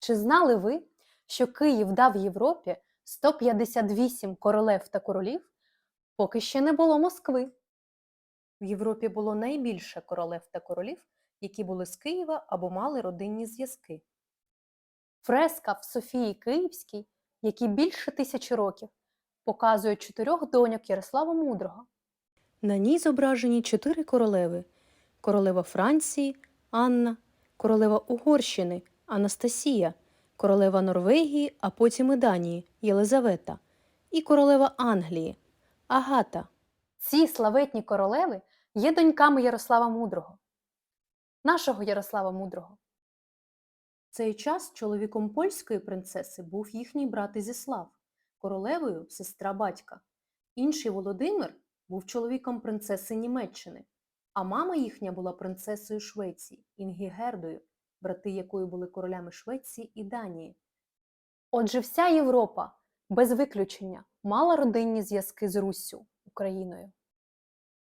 Чи знали ви, що Київ дав Європі 158 королев та королів, поки ще не було Москви? В Європі було найбільше королев та королів, які були з Києва або мали родинні зв'язки. Фреска в Софії Київській, які більше тисячі років, показує чотирьох доньок Ярослава Мудрого. На ній зображені чотири королеви: королева Франції Анна, королева Угорщини Анастасія, королева Норвегії, а потім і Данії Єлизавета, і королева Англії Агата. Ці славетні королеви є доньками Ярослава Мудрого, нашого Ярослава Мудрого. В цей час чоловіком польської принцеси був їхній брат Ізіслав, королевою сестра батька. Інший Володимир був чоловіком принцеси Німеччини, а мама їхня була принцесою Швеції, Інгігердою, брати якої були королями Швеції і Данії. Отже, вся Європа, без виключення, мала родинні зв'язки з Руссю, Україною.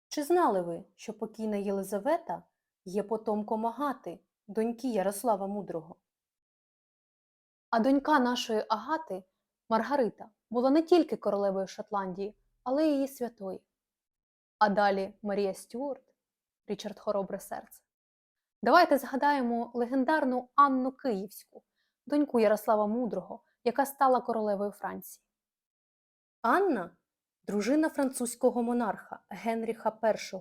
Чи знали ви, що покійна Єлизавета є потомком Агати, доньки Ярослава Мудрого? А донька нашої Агати, Маргарита, була не тільки королевою Шотландії, але й її святої. А далі Марія Стюарт, Річард Хоробре серце. Давайте згадаємо легендарну Анну Київську, доньку Ярослава Мудрого, яка стала королевою Франції. Анна дружина французького монарха Генріха І,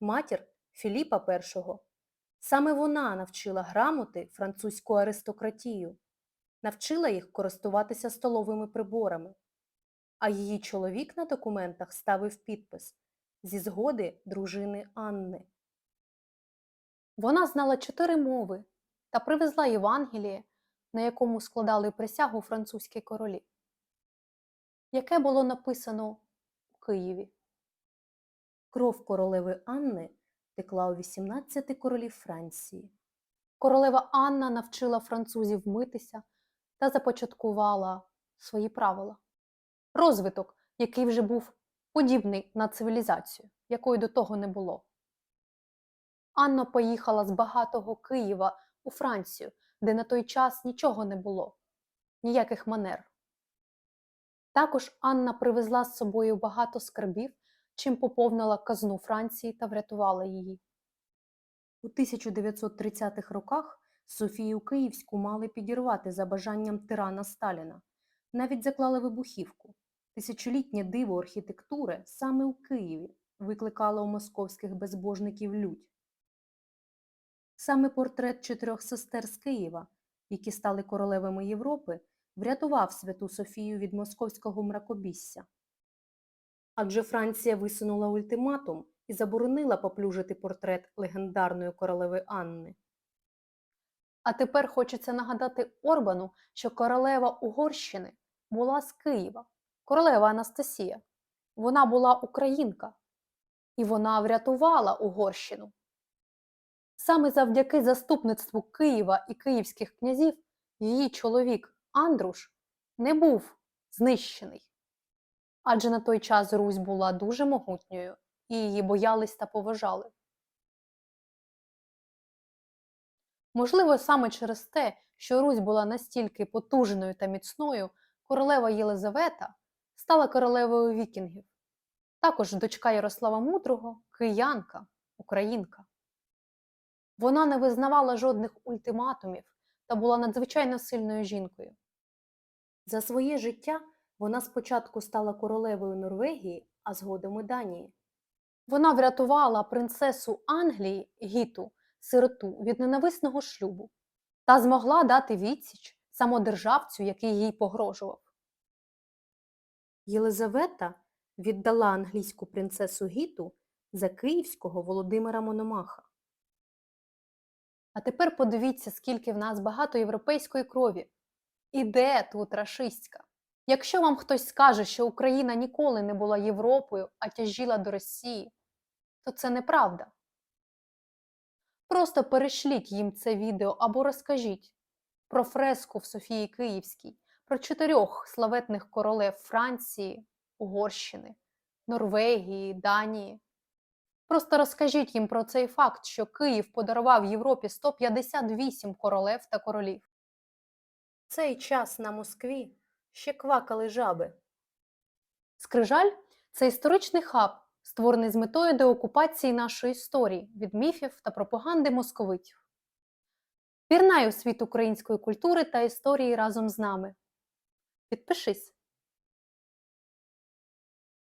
матір Філіпа І. Саме вона навчила грамоти французьку аристократію, навчила їх користуватися столовими приборами, а її чоловік на документах ставив підпис зі згоди дружини Анни. Вона знала чотири мови та привезла Євангеліє, на якому складали присягу французькі королі, яке було написано у Києві. Кров королеви Анни текла у 18 королів Франції. Королева Анна навчила французів митися та започаткувала свої правила. Розвиток, який вже був подібний на цивілізацію, якої до того не було. Анна поїхала з багатого Києва у Францію, де на той час нічого не було, ніяких манер. Також Анна привезла з собою багато скарбів, чим поповнила казну Франції та врятувала її. У 1930-х роках Софію Київську мали підірвати за бажанням тирана Сталіна. Навіть заклали вибухівку. Тисячолітнє диво архітектури саме у Києві викликало у московських безбожників лють. Саме портрет чотирьох сестер з Києва, які стали королевами Європи, врятував Святу Софію від московського мракобісся. Адже Франція висунула ультиматум і заборонила поплюжити портрет легендарної королеви Анни. А тепер хочеться нагадати Орбану, що королева Угорщини була з Києва, королева Анастасія. Вона була українка, і вона врятувала Угорщину. Саме завдяки заступництву Києва і київських князів її чоловік Андруш не був знищений. Адже на той час Русь була дуже могутньою і її боялись та поважали. Можливо, саме через те, що Русь була настільки потужною та міцною, королева Єлизавета стала королевою вікінгів, також дочка Ярослава Мудрого, киянка, українка. Вона не визнавала жодних ультиматумів та була надзвичайно сильною жінкою. За своє життя вона спочатку стала королевою Норвегії, а згодом і Данії. Вона врятувала принцесу Англії Гіту, сироту від ненависного шлюбу та змогла дати відсіч самодержавцю, який їй погрожував. Єлизавета віддала англійську принцесу Гіту за київського Володимира Мономаха. А тепер подивіться, скільки в нас багато європейської крові. І де тут рашистська? Якщо вам хтось скаже, що Україна ніколи не була Європою, а тяжіла до Росії, то це неправда. Просто перешліть їм це відео або розкажіть про фреску в Софії Київській, про чотирьох славетних королев Франції, Угорщини, Норвегії, Данії. Просто розкажіть їм про цей факт, що Київ подарував Європі 158 королев та королів. цей час на Москві ще квакали жаби. Скрижаль це історичний хаб, створений з метою деокупації нашої історії від міфів та пропаганди московитів. Пірнай у світ української культури та історії разом з нами. Підпишись,